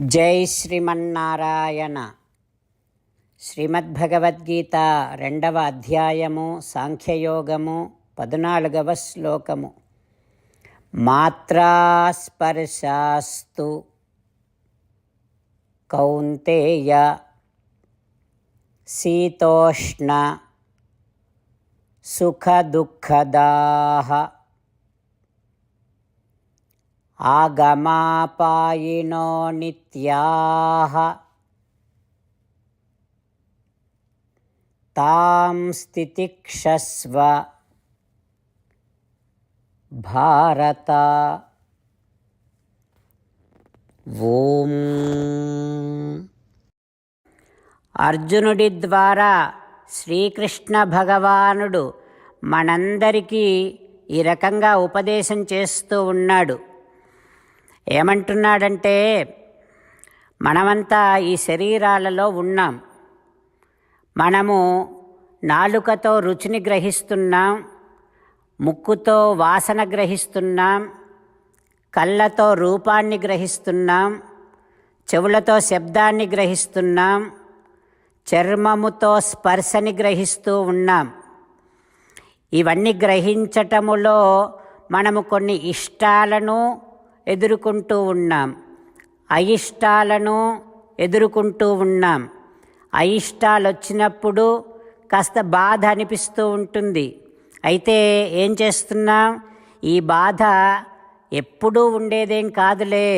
జై శ్రీమన్నారాయణ. శ్రీమద్భగవద్గీత రెండవ అధ్యాయము సాంఖ్యయోగము పద్నాలుగవ శ్లోకము. మాత్రాస్పర్శాస్తు కౌంతేయ శీతోష్ణ సుఖదుఃఖదాః ఆగమాపాయినో నిత్యాహ. తాం స్థితిక్షస్వ. భారత. ఓం. అర్జునుడి ద్వారా శ్రీకృష్ణ భగవానుడు మనందరికీ ఈ రకంగా ఉపదేశం చేస్తూ ఉన్నాడు. ఏమంటున్నాడంటే మనమంతా ఈ శరీరాలలో ఉన్నాం. మనము నాలుకతో రుచిని గ్రహిస్తున్నాం ముక్కుతో వాసన గ్రహిస్తున్నాం కళ్ళతో రూపాన్ని గ్రహిస్తున్నాం చెవులతో శబ్దాన్ని గ్రహిస్తున్నాం చర్మముతో స్పర్శని గ్రహిస్తూ ఉన్నాం. ఇవన్నీ గ్రహించటములో మనము కొన్ని ఇష్టాలను ఎదుర్కొంటూ ఉన్నాం. అయిష్టాలను ఎదుర్కొంటూ ఉన్నాం. అయిష్టాలు వచ్చినప్పుడు కాస్త బాధ అనిపిస్తూ ఉంటుంది. అయితే ఏం చేస్తున్నాం? ఈ బాధ ఎప్పుడూ ఉండేదేం కాదులే.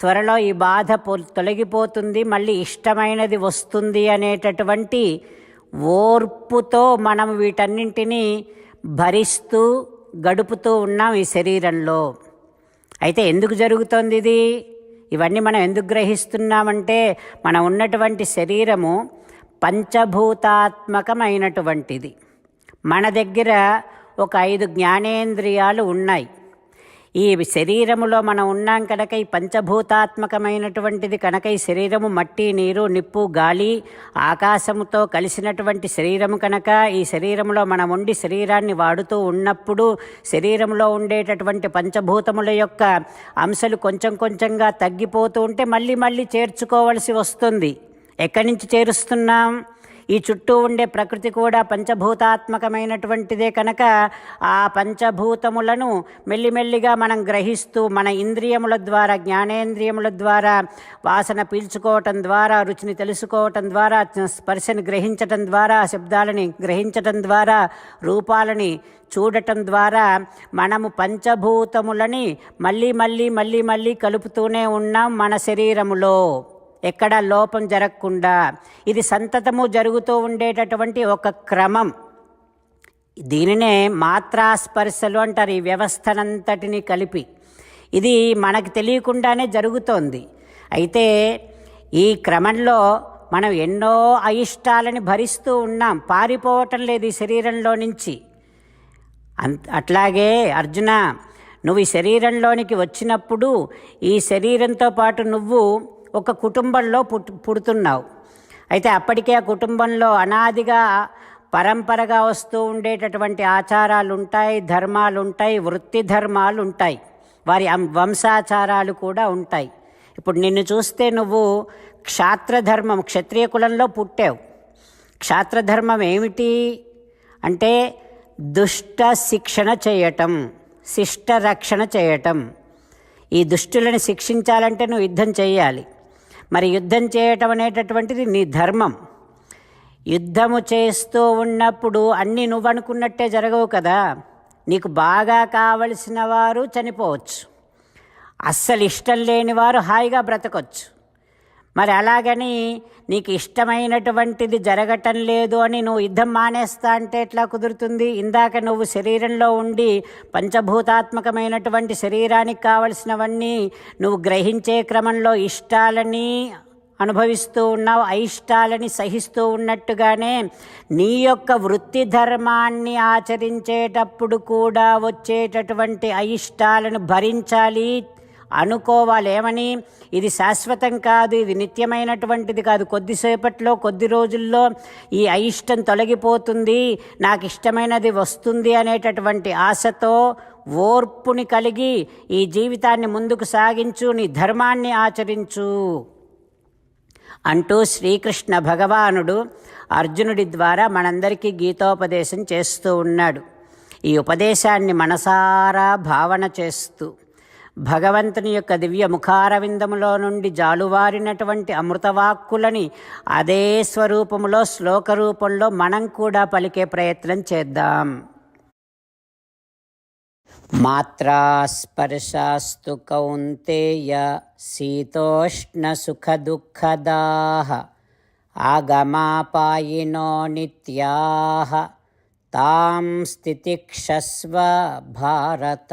త్వరలో ఈ బాధ తొలగిపోతుంది మళ్ళీ ఇష్టమైనది వస్తుంది అనేటటువంటి ఓర్పుతో మనం వీటన్నింటినీ భరిస్తూ గడుపుతూ ఉన్నాం ఈ శరీరంలో. అయితే ఎందుకు జరుగుతోంది ఇది? ఇవన్నీ మనం ఎందుకు గ్రహిస్తున్నామంటే మనం ఉన్నటువంటి శరీరము పంచభూతాత్మకమైనటువంటిది. మన దగ్గర ఒక ఐదు జ్ఞానేంద్రియాలు ఉన్నాయి. ఈ శరీరములో మనం ఉన్నాం కనుక ఈ పంచభూతాత్మకమైనటువంటిది కనుక ఈ శరీరము మట్టి నీరు నిప్పు గాలి ఆకాశముతో కలిసినటువంటి శరీరము కనుక ఈ శరీరంలో మనం ఉండి శరీరాన్ని వాడుతూ ఉన్నప్పుడు శరీరంలో ఉండేటటువంటి పంచభూతముల యొక్క అంశాలు కొంచెం కొంచెంగా తగ్గిపోతూ ఉంటే మళ్ళీ మళ్ళీ చేర్చుకోవలసి వస్తుంది. ఎక్కడి నుంచి చేరుస్తున్నాం? ఈ చుట్టూ ఉండే ప్రకృతి కూడా పంచభూతాత్మకమైనటువంటిదే కనుక ఆ పంచభూతములను మెల్లిమెల్లిగా మనం గ్రహిస్తూ మన ఇంద్రియముల ద్వారా జ్ఞానేంద్రియముల ద్వారా వాసన పీల్చుకోవటం ద్వారా రుచిని తెలుసుకోవటం ద్వారా స్పర్శని గ్రహించటం ద్వారా శబ్దాలని గ్రహించటం ద్వారా రూపాలని చూడటం ద్వారా మనము పంచభూతములని మళ్ళీ మళ్ళీ మళ్ళీ మళ్ళీ కలుపుతూనే ఉన్నాం మన శరీరములో. ఎక్కడా లోపం జరగకుండా ఇది సంతతము జరుగుతూ ఉండేటటువంటి ఒక క్రమం. దీనినే మాత్రాస్పర్శలు అంటారు ఈ వ్యవస్థనంతటిని కలిపి. ఇది మనకు తెలియకుండానే జరుగుతోంది. అయితే ఈ క్రమంలో మనం ఎన్నో అయిష్టాలని భరిస్తూ ఉన్నాం. పారిపోవటం లేదు ఈ శరీరంలో నుంచి. అట్లాగే అర్జున నువ్వు ఈ శరీరంలోనికి వచ్చినప్పుడు ఈ శరీరంతో పాటు నువ్వు ఒక కుటుంబంలో పుట్టు పుడుతున్నావు. అయితే అప్పటికే ఆ కుటుంబంలో అనాదిగా పరంపరగా వస్తూ ఉండేటటువంటి ఆచారాలు ఉంటాయి ధర్మాలు ఉంటాయి వృత్తి ధర్మాలు ఉంటాయి వారి వంశాచారాలు కూడా ఉంటాయి. ఇప్పుడు నిన్ను చూస్తే నువ్వు క్షాత్రధర్మం క్షత్రియ కులంలో పుట్టావు. క్షాత్రధర్మం ఏమిటి? అంటే దుష్ట శిక్షణ చేయటం శిష్ట రక్షణ చేయటం. ఈ దుష్టులను శిక్షించాలంటే నువ్వు యుద్ధం చేయాలి. మరి యుద్ధం చేయటం అనేటటువంటిది నీ ధర్మం. యుద్ధము చేస్తూ ఉన్నప్పుడు అన్నీ నువ్వు అనుకున్నట్టే జరగవు కదా. నీకు బాగా కావలసిన వారు చనిపోవచ్చు. అస్సలు ఇష్టం లేని వారు హాయిగా బ్రతకొచ్చు. మరి అలాగని నీకు ఇష్టమైనటువంటిది జరగటం లేదు అని నువ్వు యుద్ధం మానేస్తా అంటే ఎట్లా కుదురుతుంది? ఇందాక నువ్వు శరీరంలో ఉండి పంచభూతాత్మకమైనటువంటి శరీరానికి కావలసినవన్నీ నువ్వు గ్రహించే క్రమంలో ఇష్టాలని అనుభవిస్తూ ఉన్నావు అయిష్టాలని సహిస్తూ ఉన్నట్టుగానే నీ యొక్క వృత్తి ధర్మాన్ని ఆచరించేటప్పుడు కూడా వచ్చేటటువంటి అయిష్టాలను భరించాలి అనుకోవాలి ఏమని ఇది శాశ్వతం కాదు ఇది నిత్యమైనటువంటిది కాదు. కొద్దిసేపట్లో కొద్ది రోజుల్లో ఈ అయిష్టం తొలగిపోతుంది. నాకు ఇష్టమైనది వస్తుంది అనేటటువంటి ఆశతో ఓర్పుని కలిగి ఈ జీవితాన్ని ముందుకు సాగించు నీ ధర్మాన్ని ఆచరించు అంటూ శ్రీకృష్ణ భగవానుడు అర్జునుడి ద్వారా మనందరికీ గీతోపదేశం చేస్తూ ఉన్నాడు. ఈ ఉపదేశాన్ని మనసారా భావన చేస్తూ భగవంతుని యొక్క దివ్య ముఖారవిందములో నుండి జాలువారినటువంటి అమృతవాక్కులని అదే స్వరూపములో శ్లోక రూపంలో మనం కూడా పలికే ప్రయత్నం చేద్దాం. మాత్రాస్పర్శాస్తు కౌంతేయ శీతోష్ణ సుఖ దుఃఖదాహ ఆగమాపాయినో నిత్యాహ తాం స్థితిక్షస్వ భారత.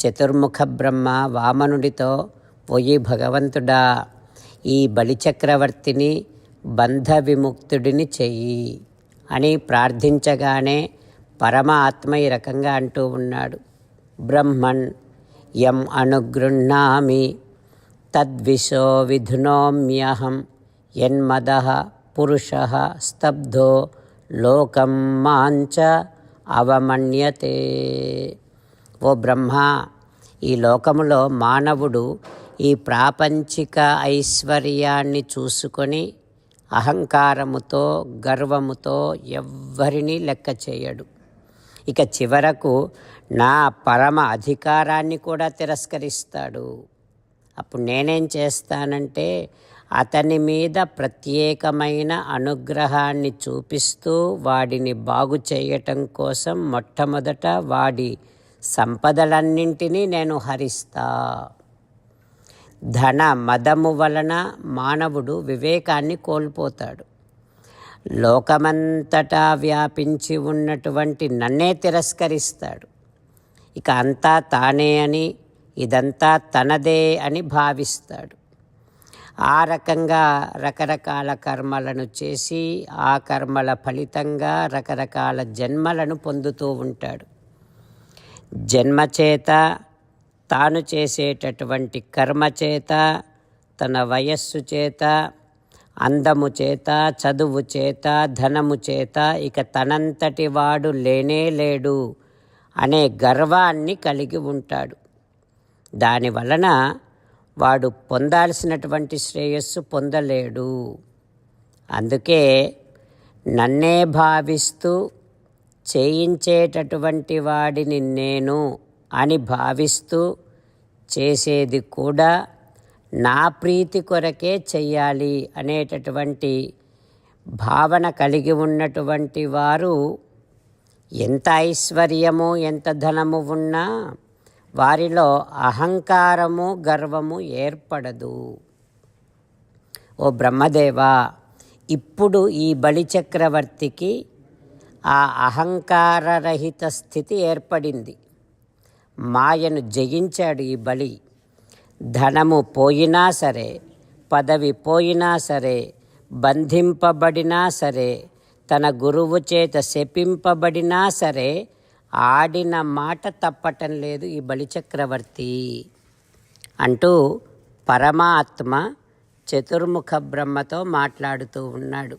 చతుర్ముఖ బ్రహ్మ వామనుడితో పోయి భగవంతుడా ఈ బలిచక్రవర్తిని బంధ విముక్తుడిని చెయ్యి అని ప్రార్థించగానే పరమాత్మ ఈ రకంగా అంటూ ఉన్నాడు. బ్రహ్మణ్ యం అనుగృహ్ణామి తద్విశో విధునోమ్యహం యన్మద పురుష స్తబ్ధో లోకం మాంచ అవమన్యతే. ఓ బ్రహ్మ ఈ లోకములో మానవుడు ఈ ప్రాపంచిక ఐశ్వర్యాన్ని చూసుకొని అహంకారముతో గర్వముతో ఎవ్వరినీ లెక్క చేయడు. ఇక చివరకు నా పరమ అధికారాన్ని కూడా తిరస్కరిస్తాడు. అప్పుడు నేనేం చేస్తానంటే అతని మీద ప్రత్యేకమైన అనుగ్రహాన్ని చూపిస్తూ వాడిని బాగు చేయటం కోసం మొట్టమొదట వాడి సంపదలన్నింటినీ నేను హరిస్తా. ధన మదము వలన మానవుడు వివేకాన్ని కోల్పోతాడు. లోకమంతటా వ్యాపించి ఉన్నటువంటి నన్నే తిరస్కరిస్తాడు. ఇక అంతా తానే అని ఇదంతా తనదే అని భావిస్తాడు. ఆ రకంగా రకరకాల కర్మలను చేసి ఆ కర్మల ఫలితంగా రకరకాల జన్మలను పొందుతూ ఉంటాడు. జన్మచేత తాను చేసేటటువంటి కర్మ చేత తన వయస్సు చేత అందము చేత చదువు చేత ధనము చేత ఇక తనంతటి వాడు లేనే లేడు అనే గర్వాన్ని కలిగి ఉంటాడు. దాని వలన వాడు పొందాల్సినటువంటి శ్రేయస్సు పొందలేడు. అందుకే నన్నే భావిస్తూ చేయించేటటువంటి వాడిని నేను అని భావిస్తూ చేసేది కూడా నా ప్రీతి కొరకే చెయ్యాలి అనేటటువంటి భావన కలిగి ఉన్నటువంటి వారు ఎంత ఐశ్వర్యము ఎంత ధనము ఉన్నా వారిలో అహంకారము గర్వము ఏర్పడదు. ఓ బ్రహ్మదేవా ఇప్పుడు ఈ బలిచక్రవర్తికి ఆ అహంకారరహిత స్థితి ఏర్పడింది. మాయను జయించాడు ఈ బలి. ధనము పోయినా సరే పదవి పోయినా సరే బంధింపబడినా సరే తన గురువు చేత శపింపబడినా సరే ఆడిన మాట తప్పటం లేదు ఈ బలిచక్రవర్తి అంటూ పరమాత్మ చతుర్ముఖ బ్రహ్మతో మాట్లాడుతూ ఉన్నాడు.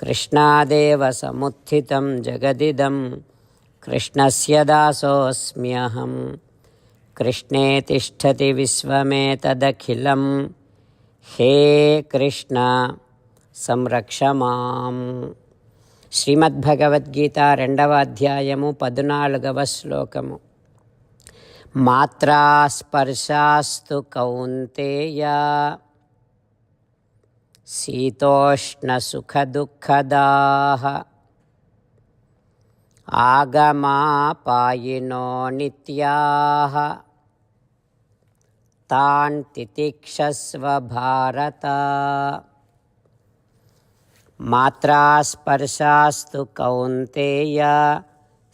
కృష్ణాదేవ సముత్థితం జగదిదం కృష్ణస్య దాసోऽస్మ్యహం కృష్ణే తిష్టతి విశ్వమేతదఖిలం. హే కృష్ణ సంరక్ష మాం. శ్రీమద్భగవద్గీత రెండవ అధ్యాయము పద్నాలుగవ శ్లోకము. మాత్రాస్పర్శాస్తు కౌంతేయ. शीतोष्णसुखदुःखदाः आगमापायिनो नित्याः तान् तितिक्षस्व भारत मात्रास्पर्शास्तु कौन्तेय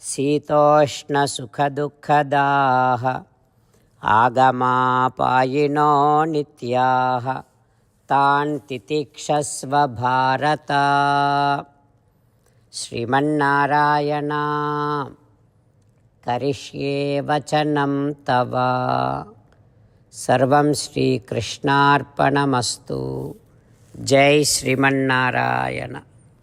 शीतोष्णसुखदुःखदाः आगमापायिनो नित्याः तान् तितिक्षस्व भारत श्रीमन्नारायणा करिष्ये वचनं तव सर्वं श्रीकृष्णार्पणमस्तु जय श्रीमन्नारायण